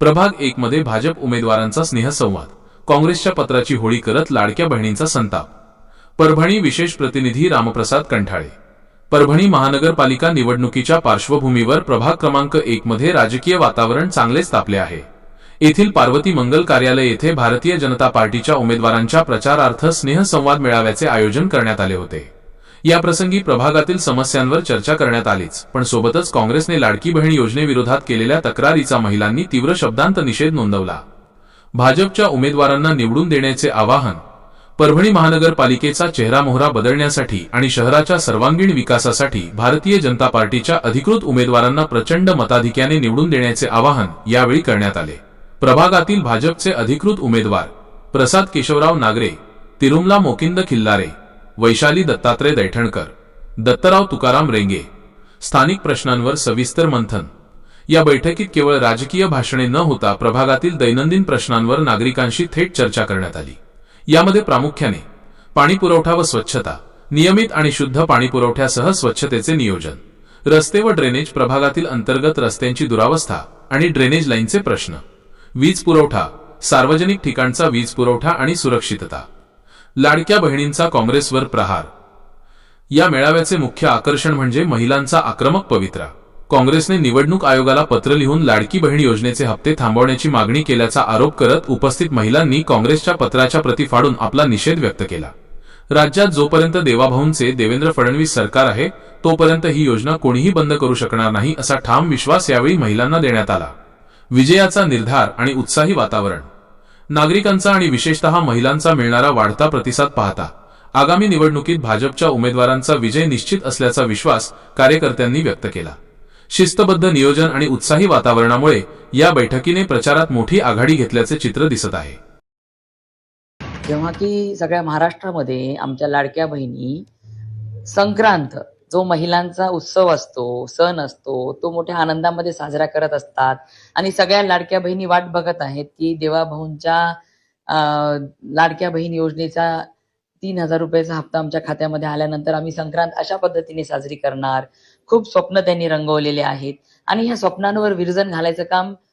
प्रभाग एक मध्ये भाजप उमेदवारांचा स्नेहसंवाद. काँग्रेसच्या पत्राची होळी करत लाडक्या बहिणींचा संताप. परभणी विशेष प्रतिनिधी रामप्रसाद कंठाळे. परभणी महानगरपालिका निवडणुकीच्या पार्श्वभूमीवर प्रभाग क्रमांक एक मध्ये राजकीय वातावरण चांगलेच तापले आहे. येथील पार्वती मंगल कार्यालय येथे भारतीय जनता पार्टीच्या उमेदवारांच्या प्रचारार्थ स्नेहसंवाद मेळाव्याचे आयोजन करण्यात आले होते. या प्रसंगी प्रभागातील समस्यांवर चर्चा करण्यात आलीच. पण सोबतच काँग्रेसने लाडकी बहीण योजनेविरोधात केलेल्या तक्रारीचा महिलांनी तीव्र शब्दांत निषेध नोंदवला. भाजपच्या उमेदवारांना निवडून देण्याचे आवाहन परभणी महानगरपालिकेचा चेहरामोहरा बदलण्यासाठी आणि शहराच्या सर्वांगीण विकासासाठी भारतीय जनता पार्टीच्या अधिकृत उमेदवारांना प्रचंड मताधिक्याने निवडून देण्याचे आवाहन यावेळी करण्यात आले. प्रभागातील भाजपचे अधिकृत उमेदवार प्रसाद केशवराव नागरे तिरुमला मोकिंद खिल्लारे वैशाली दत्तात्रय दैठणकर दत्तराव तुकाराम रेंगे स्थानिक प्रश्नांवर सविस्तर मंथन. या बैठकीत केवळ राजकीय भाषणे न होता प्रभागातील दैनंदिन प्रश्नांवर नागरिकांशी थेट चर्चा करण्यात आली. यामध्ये प्रामुख्याने पाणी पुरवठा व स्वच्छता नियमित आणि शुद्ध पाणी पुरवठ्यासह स्वच्छतेचे नियोजन रस्ते व ड्रेनेज प्रभागातील अंतर्गत रस्त्यांची दुरावस्था आणि ड्रेनेज लाईनचे प्रश्न वीज पुरवठा सार्वजनिक ठिकाणचा वीज पुरवठा आणि सुरक्षितता. लाडक्या बहिणींचा काँग्रेसवर प्रहार. या मेळाव्याचे मुख्य आकर्षण म्हणजे महिलांचा आक्रमक पवित्रा. काँग्रेसने निवडणूक आयोगाला पत्र लिहून लाडकी बहीण योजनेचे हप्ते थांबवण्याची मागणी केल्याचा आरोप करत उपस्थित महिलांनी काँग्रेसच्या पत्राच्या प्रती फाडून आपला निषेध व्यक्त केला. राज्यात जोपर्यंत देवाभाऊंचे देवेंद्र फडणवीस सरकार आहे तोपर्यंत ही योजना कोणीही बंद करू शकणार नाही असा ठाम विश्वास यावेळी महिलांना देण्यात आला. विजयाचा निर्धार आणि उत्साही वातावरण. नागरिकांचा आणि विशेषतः महिलांचा मिळणारा वाढता प्रतिसाद पाहता. आगामी निवडणुकीत भाजपच्या उमेदवारांचा विजय निश्चित असल्याचा विश्वास कार्यकर्त्यांनी व्यक्त केला. शिस्तबद्ध नियोजन आणि उत्साही वातावरणामुळे या बैठकीने प्रचारात मोठी आघाडी घेतल्याचे चित्र दिसत आहे. जेव्हा की सगळ्या महाराष्ट्रामध्ये आमच्या लाडक्या बहिणी संक्रांत जो महिलांचा उत्सव असतो सण असतो तो मोठ्या आनंदामध्ये साजरा करत असतात. आणि सगळ्या लाडक्या बहिणी वाट बघत आहेत की देवाभाऊंच्या लाडक्या बहीण योजनेचा तीन हजार रुपयाचा हप्ता आमच्या खात्यामध्ये आल्यानंतर आम्ही संक्रांत अशा पद्धतीने साजरी करणार. खूप स्वप्न त्यांनी रंगवलेले आहेत. आणि ह्या स्वप्नांवर विरजन घालायचं काम